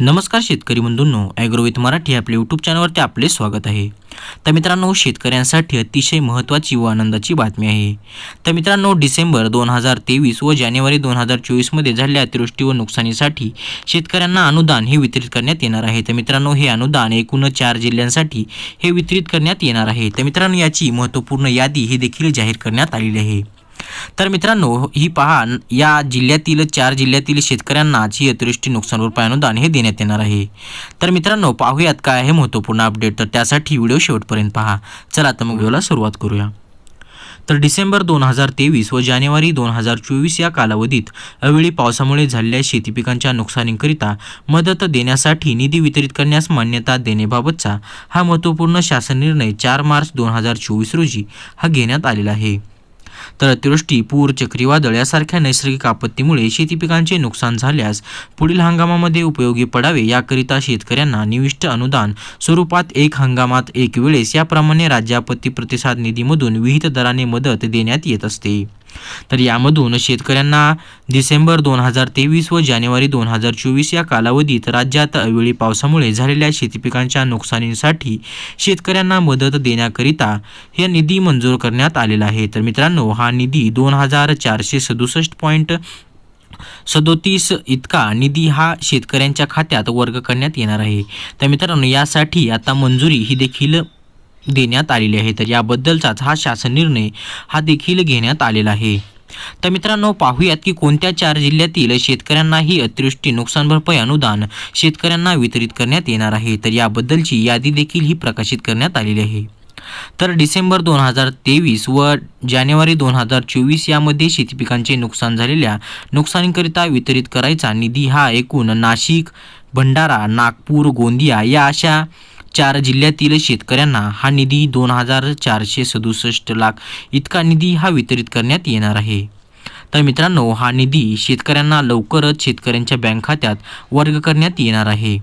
नमस्कार शेतकरी बंधूंनो ॲग्रोविथ मराठी आपल्या यूट्यूब चॅनलवरती आपले स्वागत आहे. तर मित्रांनो शेतकऱ्यांसाठी अतिशय महत्त्वाची व आनंदाची बातमी आहे. तर मित्रांनो डिसेंबर दोन हजार तेवीस व जानेवारी दोन हजार चोवीसमध्ये झालेल्या अतिवृष्टी व नुकसानीसाठी शेतकऱ्यांना अनुदान हे वितरित करण्यात येणार आहे. तर मित्रांनो हे अनुदान एकूण चार जिल्ह्यांसाठी हे वितरित करण्यात येणार आहे. तर मित्रांनो याची महत्त्वपूर्ण यादी ही देखील जाहीर करण्यात आलेली आहे. तर मित्रांनो ही पहा या जिल्ह्यातील चार जिल्ह्यातील शेतकऱ्यांनाच ही अतिवृष्टी नुकसान भरपाई अनुदान हे देण्यात येणार आहे. तर मित्रांनो पाहूयात काय आहे महत्त्वपूर्ण अपडेट तर त्यासाठी व्हिडिओ शेवटपर्यंत पहा. चला तर मग व्हिडिओला सुरुवात करूया. तर डिसेंबर दोन हजार तेवीस व जानेवारी दोन हजार चोवीस या कालावधीत अवेळी पावसामुळे झालेल्या शेती पिकांच्या नुकसानीकरिता मदत देण्यासाठी निधी वितरित करण्यास मान्यता देण्याबाबतचा हा महत्त्वपूर्ण शासन निर्णय चार मार्च दोन हजार चोवीस रोजी हा घेण्यात आलेला आहे. तर अतिवृष्टी पूर चक्रीवादळ यासारख्या नैसर्गिक आपत्तीमुळे शेती पिकांचे नुकसान झाल्यास पुढील हंगामामध्ये उपयोगी पडावे याकरिता शेतकऱ्यांना निविष्ट अनुदान स्वरूपात एक हंगामात एक वेळेस याप्रमाणे राज्य आपत्ती प्रतिसाद निधीमधून विहित दराने मदत देण्यात येत असते. तर यामधून शेतकऱ्यांना डिसेंबर दोन हजार तेवीस व जानेवारी दोन हजार चोवीस या कालावधीत राज्यात अवेळी पावसामुळे झालेल्या शेतीपिकांच्या नुकसानीसाठी शेतकऱ्यांना मदत देण्याकरिता हे निधी मंजूर करण्यात आलेला आहे. तर मित्रांनो हा निधी दोन हजार चारशे सदुसष्ट पॉईंट सदोतीस इतका निधी हा शेतकऱ्यांच्या खात्यात वर्ग करण्यात येणार आहे. तर मित्रांनो यासाठी आता मंजुरी ही देखील देण्यात आलेली आहे तर याबद्दलचाच हा शासन निर्णय हा देखील घेण्यात आलेला आहे. तर मित्रांनो पाहूयात की कोणत्या चार जिल्ह्यातील शेतकऱ्यांना ही अतिवृष्टी नुकसान भरपाई अनुदान शेतकऱ्यांना वितरित करण्यात येणार आहे तर याबद्दलची यादी देखील ही प्रकाशित करण्यात आलेली आहे. तर डिसेंबर दोन हजार तेवीस व जानेवारी दोन हजार चोवीस यामध्ये शेती पिकांचे नुकसान झालेल्या नुकसानीकरिता वितरित करायचा निधी हा एकूण नाशिक भंडारा नागपूर गोंदिया या अशा चार जिल्ह्यातील शेतकऱ्यांना हा निधी दोन हजार चारशे सदुसष्ट लाख इतका निधी हा वितरित करण्यात येणार आहे. तर मित्रांनो हा निधी शेतकऱ्यांना लवकरच शेतकऱ्यांच्या बँक खात्यात वर्ग करण्यात येणार आहे.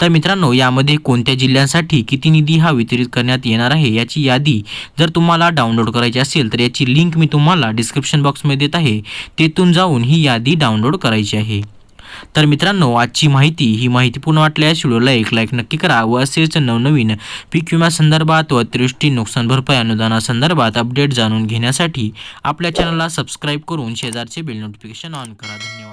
तर मित्रांनो यामध्ये कोणत्या जिल्ह्यांसाठी किती निधी हा वितरित करण्यात येणार आहे याची यादी जर तुम्हाला डाउनलोड करायची असेल तर याची लिंक मी तुम्हाला डिस्क्रिप्शन बॉक्समध्ये देत आहे. तेथून जाऊन ही यादी डाउनलोड करायची आहे. तर मित्रांनो आजची माहिती ही माहिती पूर्ण वाटल्यास व्हिडिओला एक लाईक नक्की करा व असेच नवनवीन पीक विम्यासंदर्भात व त्रिष्टी नुकसान भरपाई अनुदानासंदर्भात अपडेट जाणून घेण्यासाठी आपल्या चॅनलला सबस्क्राईब करून शेजारचे बिल नोटिफिकेशन ऑन करा. धन्यवाद.